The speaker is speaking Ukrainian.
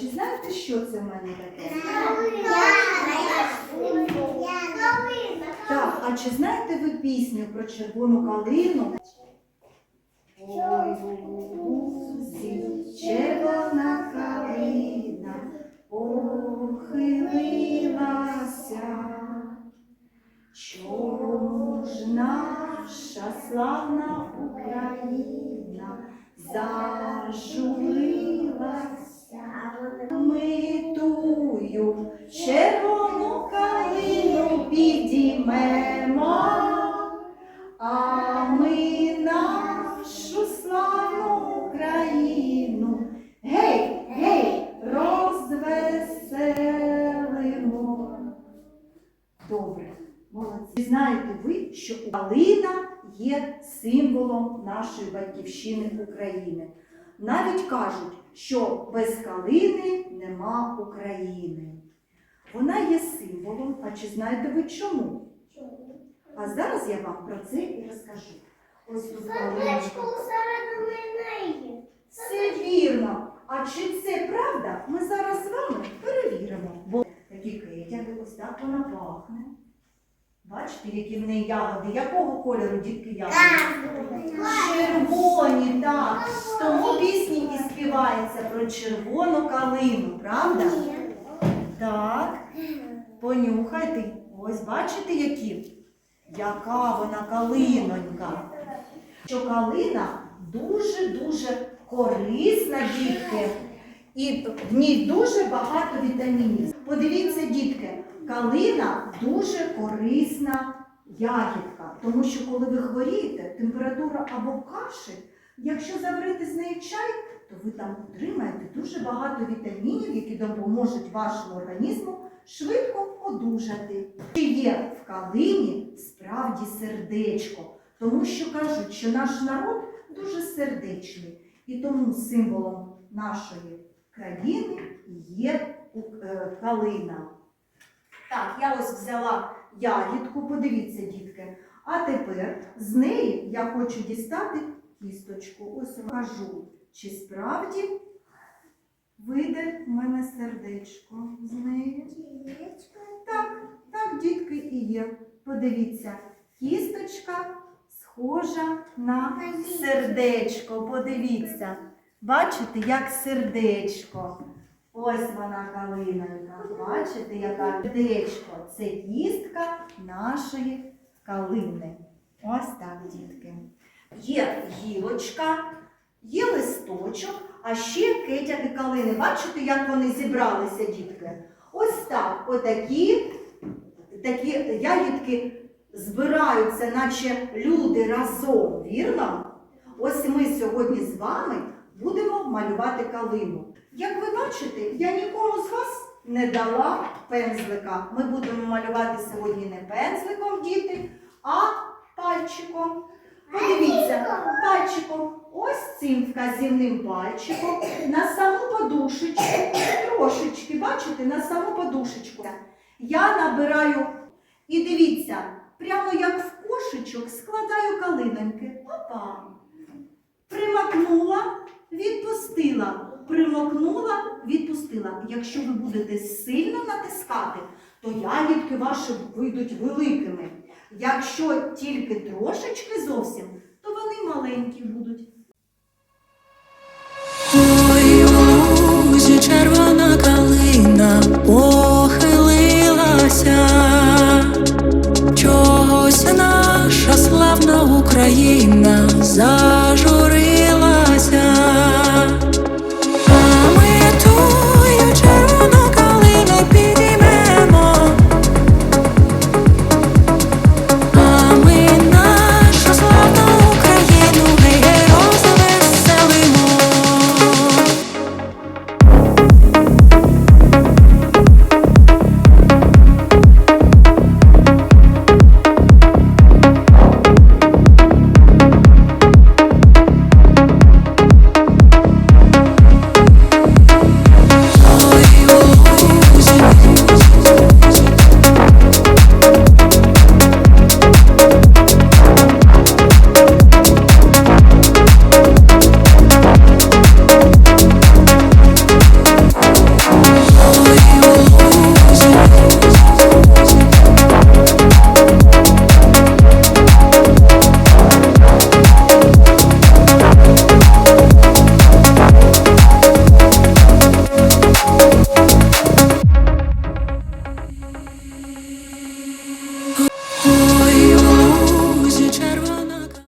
чи знаєте, що це в мене таке? Так, а чи знаєте ви пісню про червону калину? Ой, бузі, червона калина похилилася. Чому ж наша славна Україна зажурилася? Ми тую червону калину підіймемо, а ми нашу славну Україну гей, гей, розвеселимо. Добре, молодці. Знаєте ви, що калина є символом нашої батьківщини України. Навіть кажуть, що без калини нема України. Вона є символом, а чи знаєте ви чому? А зараз я вам про це і розкажу. Ось тут Сердечко усередині неї. Все вірно. А чи це правда? Ми зараз з вами перевіримо. Бо такі кетяги, ось так вона пахне. Бачите, які в неї ягоди? Якого кольору дітки ягоди? Червоні, так. Тому пісні і співається про червону калину, правда? Так. Понюхайте. Ось бачите, які? Яка вона калинонька. Що калина дуже-дуже корисна, дітки. І в ній дуже багато вітамінів. Подивіться, дітки, калина дуже корисна ягідка. Тому що коли ви хворієте, температура або кашель, якщо заварити з нею чай, то ви там отримаєте дуже багато вітамінів, які допоможуть вашому організму швидко одужати. Чи є в калині справді сердечко, тому що кажуть, що наш народ дуже сердечний, і тому символом нашої країни є е, калина. Так, я ось взяла ягідку, подивіться, дітки. А тепер з неї я хочу дістати кісточку. Ось кажу, чи справді вийде в мене сердечко з неї. Так, так, дітки, і є. Подивіться, кісточка схожа на сердечко. Подивіться. Бачите, як сердечко. Ось вона калинонька. Бачите, яка сердечко. Це кістка нашої калини. Ось так, дітки. Є гілочка, є листочок, а ще кетяги калини. Бачите, як вони зібралися, дітки? Ось так, отакі такі ягідки збираються, наче люди разом, вірно? Ось ми сьогодні з вами будемо малювати калину. Як ви бачите, я нікому з вас не дала пензлика. Ми будемо малювати сьогодні не пензликом, діти, а пальчиком. Подивіться, пальчиком, ось цим вказівним пальчиком на саму подушечку, трошечки, бачите, на саму подушечку. Я набираю і дивіться, прямо як в кошечок складаю калиноньки. Опа. Примакнула, відпустила. Примокнула, відпустила. Якщо ви будете сильно натискати, то ягідки ваші вийдуть великими. Якщо тільки трошечки зовсім, то вони маленькі будуть. Ой, червона